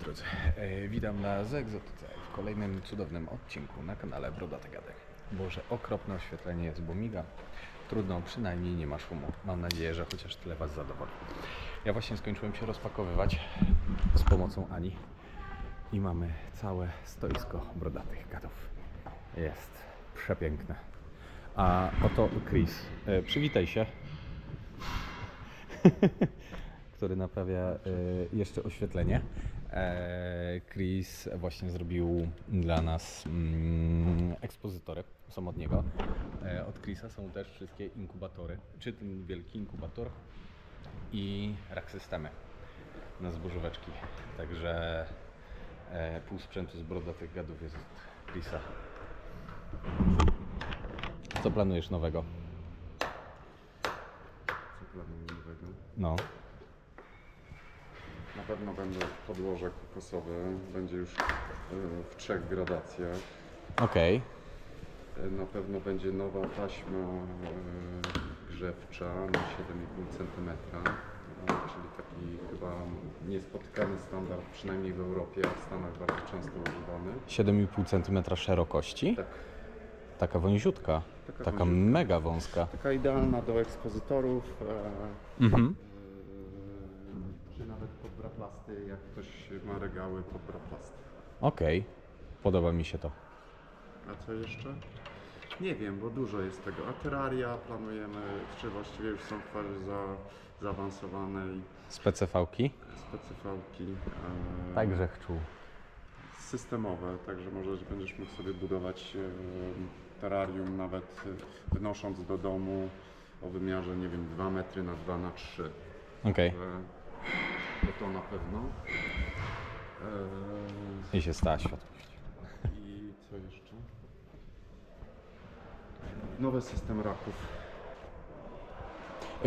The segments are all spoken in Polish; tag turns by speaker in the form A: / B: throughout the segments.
A: drodzy, e, witam na Zegzotyce w kolejnym cudownym odcinku na kanale Brodate Gady. Boże, okropne oświetlenie jest, bo miga. Trudno, przynajmniej nie ma szumu. Mam nadzieję, że chociaż tyle Was zadowoli. Ja właśnie skończyłem się rozpakowywać z pomocą Ani i mamy całe stoisko brodatych gadów. Jest przepiękne. A oto Chris. E, przywitaj się. który naprawia e, jeszcze oświetlenie. E, Chris właśnie zrobił dla nas mm, ekspozytory, są od niego. E, Od Chrisa są też wszystkie inkubatory, czy ten wielki inkubator i rak systemy na zbożóweczki. Także e, pół sprzętu z brodatych gadów jest od Chrisa. Co planujesz nowego?
B: Co planuję nowego?
A: No.
B: Na pewno będą podłoże kokosowe. Będzie już e, w trzech gradacjach.
A: Okej.
B: E, Na pewno będzie nowa taśma e, grzewcza na 7,5 cm. e, Czyli taki chyba niespotykany standard, przynajmniej w Europie, a w Stanach bardzo często używany.
A: 7,5 cm szerokości.
B: Tak.
A: Taka wąziutka.
B: Taka
A: Taka
B: wąziutka.
A: mega wąska.
B: Taka idealna do ekspozytorów. e,
A: Mhm.
B: Braplasty, jak ktoś ma regały pod braplasty.
A: Okej. Podoba mi się to.
B: A co jeszcze? Nie wiem, bo dużo jest tego. A terraria planujemy, czy właściwie już są w fazie za, zaawansowanej
A: Specefałki.
B: specyfałki e,
A: Także chcą.
B: systemowe, także możesz, będziesz mógł sobie budować e, terrarium nawet e, wynosząc do domu o wymiarze, nie wiem, 2 metry na 2 na 3.
A: Okej.
B: To to na pewno. E,
A: I się stała światłość.
B: I co jeszcze? Nowy system raków.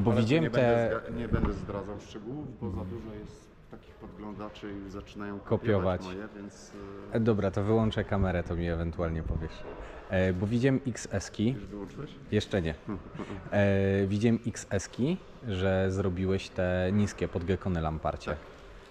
A: Bo
B: Ale
A: widziałem
B: nie
A: te...
B: Będę zga- nie będę zdradzał szczegółów, bo za dużo jest takich podglądaczy i zaczynają
A: Kopiować.
B: kopiować, moje, więc
A: E,
B: e,
A: Dobra, to wyłączę kamerę, to mi ewentualnie powiesz. E, bo widziałem XS-ki.
B: już wyłączyłeś?
A: Jeszcze nie. E, widziałem XS-ki, że zrobiłeś te niskie podgekony lamparcie.
B: Tak.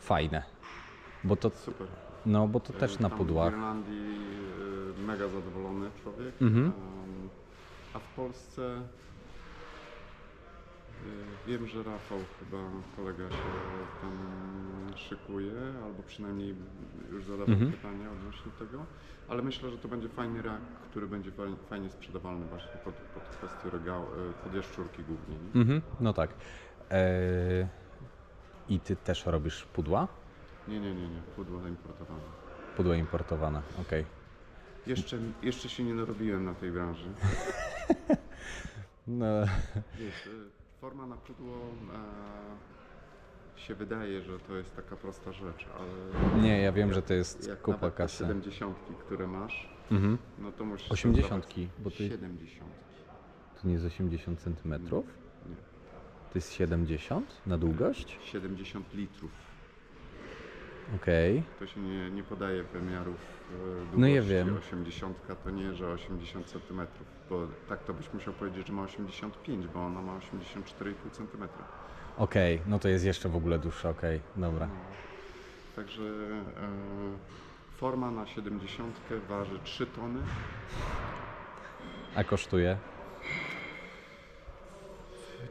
A: Fajne. Bo to,
B: Super.
A: no, bo to też
B: E,
A: na
B: tam
A: pudłach.
B: W Irlandii e, mega zadowolony człowiek.
A: Mhm.
B: Em, a w Polsce wiem, że Rafał chyba kolega się tam szykuje, albo przynajmniej już zadawał
A: Mhm.
B: pytania odnośnie tego. Ale myślę, że to będzie fajny rak, który będzie fajnie, sprzedawalny właśnie pod, pod kwestię regał, e, pod jaszczurki głównie. Nie?
A: Mhm, no tak. E, I ty też robisz pudła?
B: nie, nie, nie, nie. pudło zaimportowane.
A: Pudła importowane, okej.
B: Jeszcze, jeszcze się nie narobiłem na tej branży.
A: No,
B: Wiesz, y, forma na pudło e, się wydaje, że to jest taka prosta rzecz, ale
A: nie, ja wiem, że to jest
B: jak
A: kupa
B: nawet te
A: kasy.
B: 70, które masz,
A: Mhm.
B: no to musisz...
A: 80,
B: sprzedawać
A: bo ty-
B: 70.
A: To nie jest 80 cm? To
B: Nie.
A: jest 70 na długość?
B: 70 litrów.
A: Okej.
B: To się nie, nie podaje wymiarów e, długości.
A: No ja wiem.
B: 80 to nie, że 80 cm, bo tak to byś musiał powiedzieć, że ma 85, bo ona ma 84,5 cm.
A: Okej, no to jest jeszcze w ogóle dłuższa, okej, dobra.
B: Także e, forma na 70 waży 3 tony.
A: A kosztuje?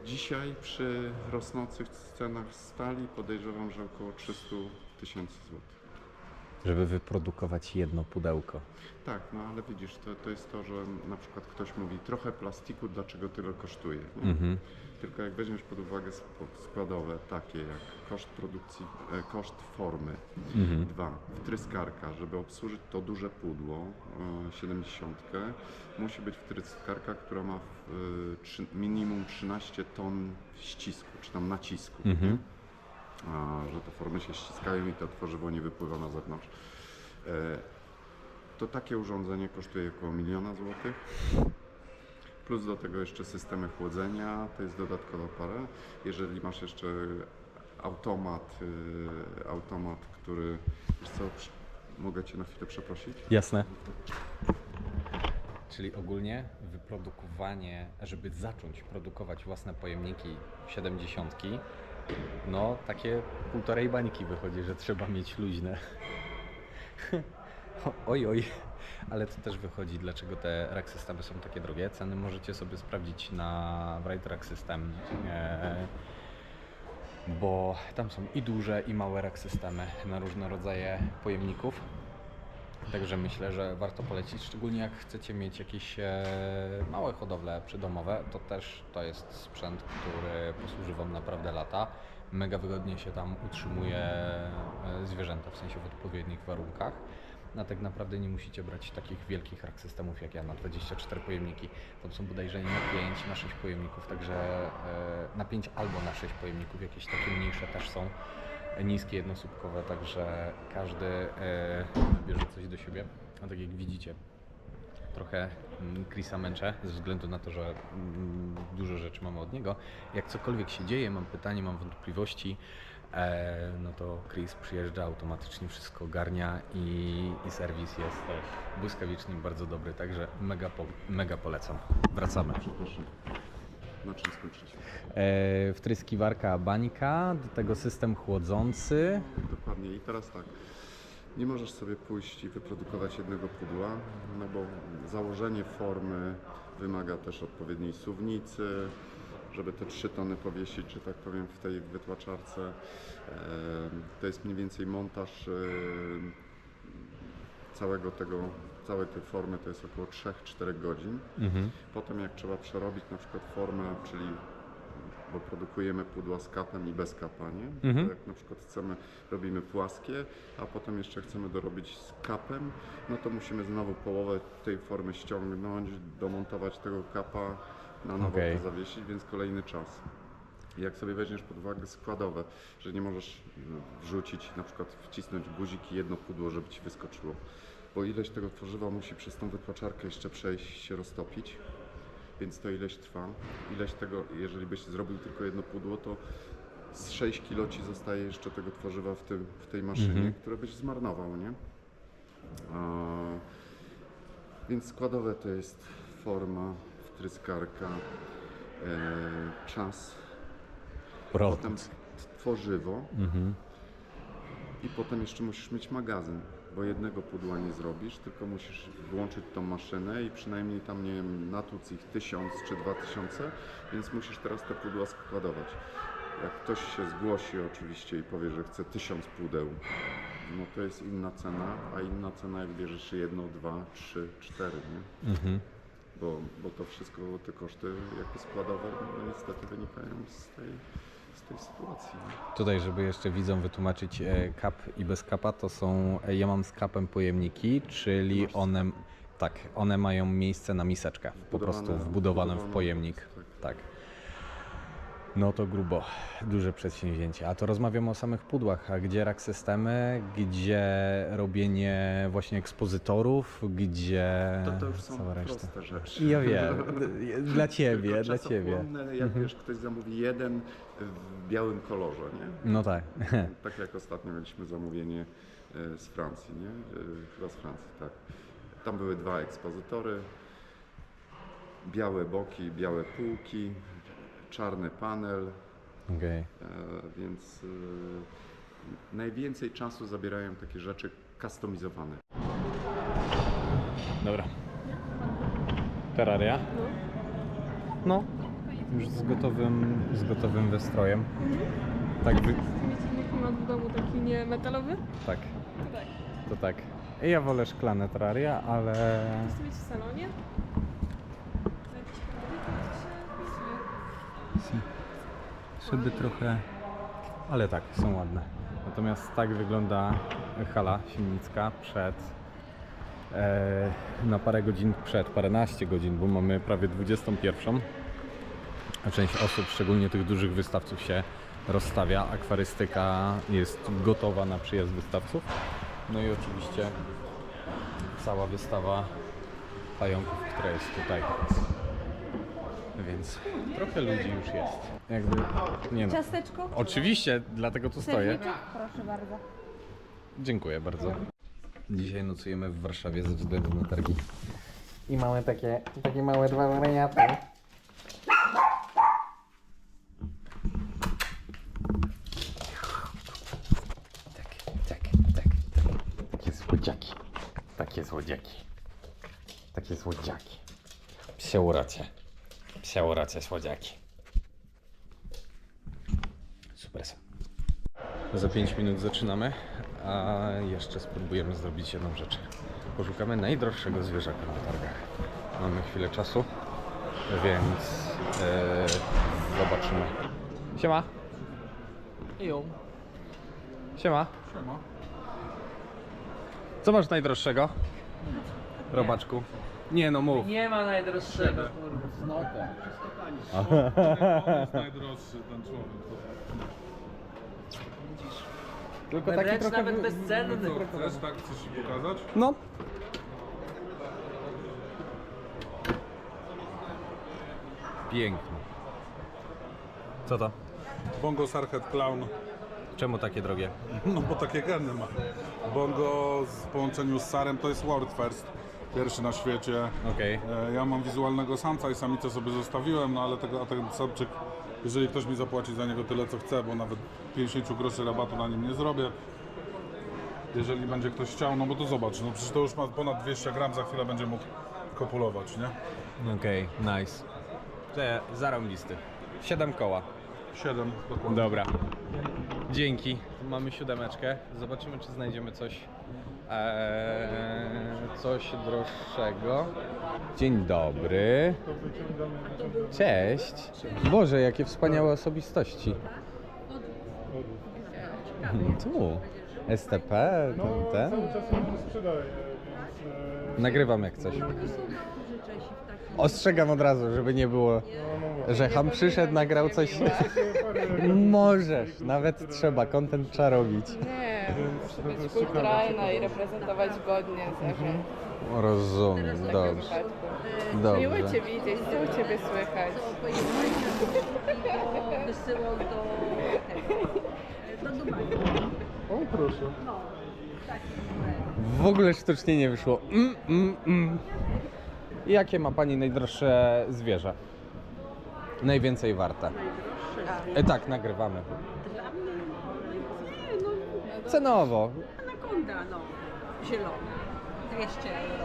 B: Dzisiaj przy rosnących cenach stali podejrzewam, że około 300 tysięcy złotych.
A: Żeby wyprodukować jedno pudełko.
B: Tak, no ale widzisz, to, to jest to, że na przykład ktoś mówi trochę plastiku, dlaczego tyle kosztuje. Nie?
A: Mhm.
B: Tylko jak weźmiesz pod uwagę składowe, takie jak koszt produkcji, e, koszt formy,
A: Mhm.
B: dwa, wtryskarka, żeby obsłużyć to duże pudło, e, 70, musi być wtryskarka, która ma w, e, trzy, minimum 13 ton ścisku, czy tam nacisku,
A: Mhm.
B: Że te formy się ściskają i to tworzywo nie wypływa na zewnątrz. E, to takie urządzenie kosztuje około miliona złotych. Plus do tego jeszcze systemy chłodzenia, to jest dodatkowa parę. Jeżeli masz jeszcze automat, y, automat, który, wiesz co, mogę Cię na chwilę przeprosić?
A: Jasne. Czyli ogólnie wyprodukowanie, żeby zacząć produkować własne pojemniki 70, no takie półtorej bańki wychodzi, że trzeba mieć luźne. oj, oj. Ale to też wychodzi, dlaczego te rack systemy są takie drogie. Ceny możecie sobie sprawdzić na Bright Rack System. E, bo tam są i duże, i małe rack systemy na różne rodzaje pojemników. Także myślę, że warto polecić, szczególnie jak chcecie mieć jakieś e, małe hodowle przydomowe, to też to jest sprzęt, który posłuży Wam naprawdę lata. Mega wygodnie się tam utrzymuje e, zwierzęta, w sensie w odpowiednich warunkach. A tak naprawdę nie musicie brać takich wielkich rack systemów jak ja na 24 pojemniki. Tam są bodajże na 5, na 6 pojemników, także e, na 5 albo na 6 pojemników, jakieś takie mniejsze też są niskie, jednosłupkowe, także każdy e, bierze coś do siebie. A tak jak widzicie, trochę mm, Chrisa męczę ze względu na to, że mm, dużo rzeczy mamy od niego. Jak cokolwiek się dzieje, mam pytanie, mam wątpliwości, e, no to Chris przyjeżdża automatycznie, wszystko ogarnia i, i serwis jest błyskawiczny bardzo dobry, także mega, po, mega polecam. Wracamy.
B: Przepraszam. Na czym skończyć?
A: E, wtryskiwarka bańka, do tego system chłodzący.
B: Dokładnie. I teraz tak. Nie możesz sobie pójść i wyprodukować jednego pudła, no bo założenie formy wymaga też odpowiedniej suwnicy, żeby te 3 tony powiesić, że tak powiem, w tej wytłaczarce. Em, To jest mniej więcej montaż em, całego tego, całej tej formy to jest około 3-4 godzin.
A: Mhm.
B: Potem jak trzeba przerobić na przykład formę, czyli bo produkujemy pudła z kapem i bez kapa, nie?
A: Mhm.
B: To jak na przykład chcemy, robimy płaskie, a potem jeszcze chcemy dorobić z kapem, no to musimy znowu połowę tej formy ściągnąć, domontować tego kapa, na nowo
A: Okej.
B: to zawiesić, więc kolejny czas. Jak sobie weźmiesz pod uwagę składowe, że nie możesz no, wrzucić, na przykład wcisnąć guzik i jedno pudło, żeby ci wyskoczyło, bo ileś tego tworzywa musi przez tą wytłaczarkę jeszcze przejść, się roztopić, więc to ileś trwa. Ileś tego, jeżeli byś zrobił tylko jedno pudło, to z 6 kilo ci zostaje jeszcze tego tworzywa w, tym, w tej maszynie,
A: Mhm.
B: które byś zmarnował, nie? A, więc składowe to jest forma, wtryskarka, e, czas, potem
A: Procent.
B: t- tworzywo
A: Mhm.
B: i potem jeszcze musisz mieć magazyn, bo jednego pudła nie zrobisz, tylko musisz włączyć tą maszynę i przynajmniej tam, nie wiem, natłuc ich tysiąc czy dwa tysiące, więc musisz teraz te pudła składować. Jak ktoś się zgłosi oczywiście i powie, że chce tysiąc pudeł, no to jest inna cena, a inna cena jak bierzesz jedno, dwa, trzy, cztery, nie?
A: Mhm.
B: Bo, bo to wszystko, te koszty jako składowe no niestety wynikają z tej, z tej sytuacji.
A: Tutaj, żeby jeszcze widzom wytłumaczyć e, kap i bez kapa, to są, e, ja mam z kapem pojemniki, czyli one, tak, one mają miejsce na miseczkę, po prostu
B: Wbudowane-
A: wbudowane w
B: wbudowane,
A: pojemnik.
B: tak.
A: No to grubo, duże przedsięwzięcie. A to rozmawiamy o samych pudłach, a gdzie rack systemy, gdzie robienie właśnie ekspozytorów, gdzie
B: To, to już są
A: cała reszta.
B: proste rzeczy.
A: Ja wiem, dla ciebie,
B: Tylko
A: dla ciebie. Mhm.
B: czasochłonne, Jak wiesz, ktoś zamówi jeden w białym kolorze, nie?
A: No tak.
B: Tak jak ostatnio mieliśmy zamówienie e, z Francji, nie? E, Chyba z Francji, tak. Tam były dwa ekspozytory, białe boki, białe półki, czarny panel,
A: Okej.
B: e, więc e, najwięcej czasu zabierają takie rzeczy kustomizowane.
A: Dobra. Terraria? No. Już z gotowym, z gotowym wystrojem. Tak, wy...
C: Mieć w domu, taki nie metalowy?
A: tak,
C: To tak.
A: to tak. Ja wolę szklane terraria, ale
C: Chcesz mieć w salonie? Za jakieś kartony to się
A: szyby trochę... Ale tak, są ładne. Natomiast tak wygląda hala Siemnicka przed... E, na parę godzin przed, paręnaście godzin, bo mamy prawie 21. A część osób, szczególnie tych dużych wystawców się rozstawia. Akwarystyka jest gotowa na przyjazd wystawców. No i oczywiście cała wystawa pająków, która jest tutaj więc trochę ludzi już jest. Jakby, nie no.
D: Ciasteczko?
A: Oczywiście, dlatego tu stoję.
D: Proszę bardzo.
A: Dziękuję bardzo. Dzisiaj nocujemy w Warszawie ze względu na targi. I mamy takie, takie małe dwa wariaty. Takie słodziaki. Takie słodziaki. Takie. Psie uracie. Psie urocie słodziaki. Super są. Za 5 minut zaczynamy, a jeszcze spróbujemy zrobić jedną rzecz. Poszukamy najdroższego zwierzaka na targach. Mamy chwilę czasu, więc e, zobaczymy. Siema.
D: Jo.
A: Siema. Co masz najdroższego? Robaczku. Nie no mów.
D: Nie ma najdroższego.
E: Jest najdroższy ten człowiek.
A: Tylko taki
D: Wręcz
A: trochę...
D: nawet bezcenny.
E: Co, chcesz tak coś ci pokazać?
A: No. Piękny. Co to?
E: Bongo Sarhead Clown,
A: Czemu takie drogie?
E: no bo takie geny ma. Bongo w połączeniu z Sarem to jest World First, pierwszy na świecie.
A: Okej.
E: E, Ja mam wizualnego samca i samicę sobie zostawiłem, no ale tego, a ten samczyk, jeżeli ktoś mi zapłaci za niego tyle co chce, bo nawet 50 groszy rabatu na nim nie zrobię. Jeżeli będzie ktoś chciał, no bo to zobacz, no przecież to już ma ponad 200 gram, za chwilę będzie mógł kopulować, nie?
A: Okej, nice. To ja zarąbisty. Siedem koła.
E: 7 dokładnie.
A: Dobra. Dzięki. Tu mamy siódemeczkę. Zobaczymy, czy znajdziemy coś. Eee, coś droższego. Dzień dobry. Cześć. Boże, jakie wspaniałe osobistości. Tu. STP, ten, ten. Nagrywam jak coś. Ostrzegam od razu, żeby nie było, że Ham przyszedł, nagrał coś. Możesz, nawet trzeba, content trzeba robić.
F: Nie, być kulturalna i reprezentować godnie Zachę.
A: Rozumiem,
F: W takim
A: dobrze.
F: wypadku.
A: Dobrze.
F: Miło Cię widzieć, co u Ciebie słychać?
G: wysyłał do tego, do Dubaju.
A: W ogóle sztucznie nie wyszło. Mm, mm, mm. Jakie ma Pani najdroższe zwierzę? Najwięcej warte. E, tak, nagrywamy.
G: Dla mnie, nie, no,
A: Cenowo.
G: anakonda, no, zielona, 200 euro.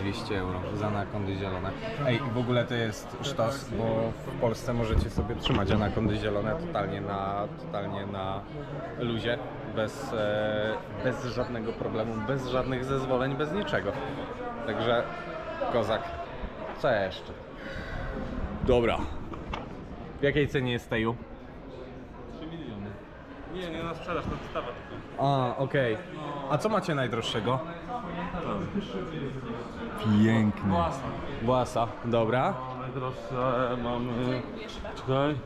A: 200 euro za anakondy zielone. Ej, i w ogóle to jest sztos, bo w Polsce możecie sobie trzymać anakondy zielone totalnie na, totalnie na luzie, bez, e, bez żadnego problemu, bez żadnych zezwoleń, bez niczego. Także kozak. Co jeszcze? Dobra. W jakiej cenie jest teju?
H: Nie, nie na sprzedaż, na wystawę tylko.
A: A, okej. A co macie najdroższego? Piękny.
H: Własa.
A: Własa, dobra.
H: Najdroższe mamy... Czekaj.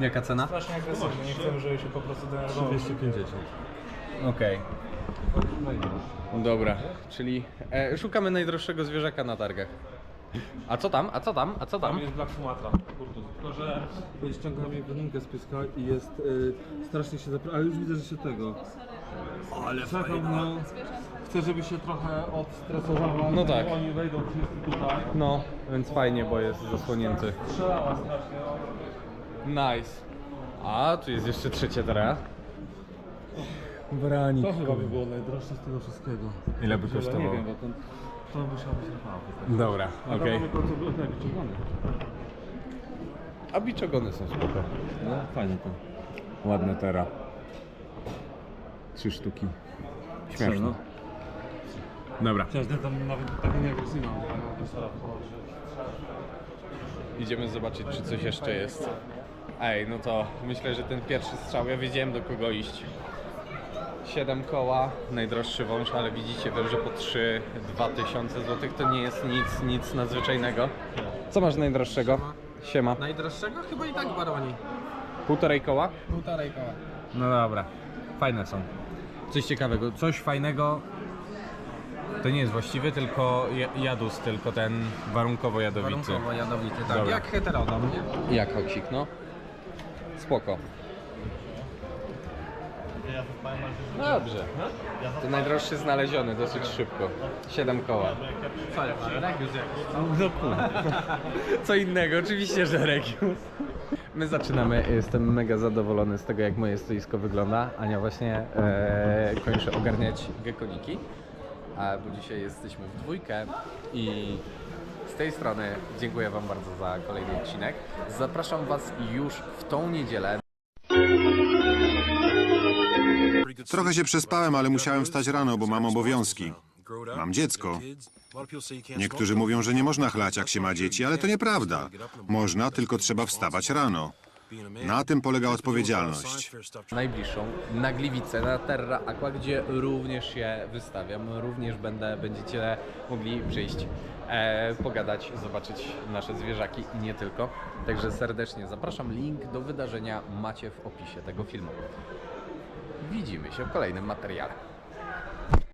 A: Jaka cena?
H: Strasznie agresywny, nie chcemy, żeby się po prostu denerwował. 250.
A: Okej. Dobra, czyli e, szukamy najdroższego zwierzaka na targach. A co tam? A co tam? A co
H: Tam
A: tam?
H: jest Black Sumatra. Tylko, że ściągamy wynimkę z pieska i jest y, strasznie się zapra... Ale już widzę, że się tego... Ale Czekam, no. Chcę, żeby się trochę odstresowała.
A: No tak.
H: Oni wejdą wszyscy tutaj.
A: No, więc fajnie, bo jest zasłonięty.
H: Strzelała strasznie.
A: Nice. A, tu jest jeszcze trzecie teraz. Branik.
H: To chyba by było najdroższe z tego wszystkiego.
A: Ile by kosztowało?
H: Nie wiem, bo to, to musiało być Rafał.
A: Dobra, okej.
H: Mamy końcu były wyciągane.
A: A biczogony są spoko.
H: No, fajnie to.
A: Ładne tera. Trzy sztuki. Śmieszne.
H: no.
A: Dobra,
H: Każdy tam nawet tak nie agresywny.
A: idziemy zobaczyć, czy coś jeszcze jest. Ej, no to myślę, że ten pierwszy strzał, ja wiedziałem do kogo iść. 7 koła, najdroższy wąż, ale widzicie wiem, że po 3 2000 zł to nie jest nic, nic nadzwyczajnego. Co masz najdroższego? Siema.
D: Najdroższego? Chyba i tak baroni.
A: Półtorej koła?
D: Półtorej koła.
A: No dobra, fajne są. Coś ciekawego, coś fajnego. To nie jest właściwy, tylko ja- jadus, tylko ten warunkowo jadowity.
D: Warunkowo jadowity, tak.
A: Dobra.
D: Jak heterodom, nie?
A: Jak hoksik, no? Spoko. Dobrze. To najdroższy znaleziony, dosyć szybko. 7 koła.
D: Jakiś.
A: No kurwa. Co innego, oczywiście, że Regius. My zaczynamy. Jestem mega zadowolony z tego, jak moje stoisko wygląda. Ania właśnie e, kończy ogarniać gekoniki, a, bo dzisiaj jesteśmy w dwójkę i z tej strony dziękuję Wam bardzo za kolejny odcinek. Zapraszam Was już w tą niedzielę
I: Trochę się przespałem, ale musiałem wstać rano, bo mam obowiązki. Mam dziecko. Niektórzy mówią, że nie można chlać, jak się ma dzieci, ale to nieprawda. Można, tylko trzeba wstawać rano. Na tym polega odpowiedzialność.
A: najbliższą na Gliwice, na Terra Aqua, gdzie również się wystawiam. Również będę, będziecie mogli przyjść, e, pogadać, zobaczyć nasze zwierzaki i nie tylko. Także serdecznie zapraszam. Link do wydarzenia macie w opisie tego filmu. Widzimy się w kolejnym materiale.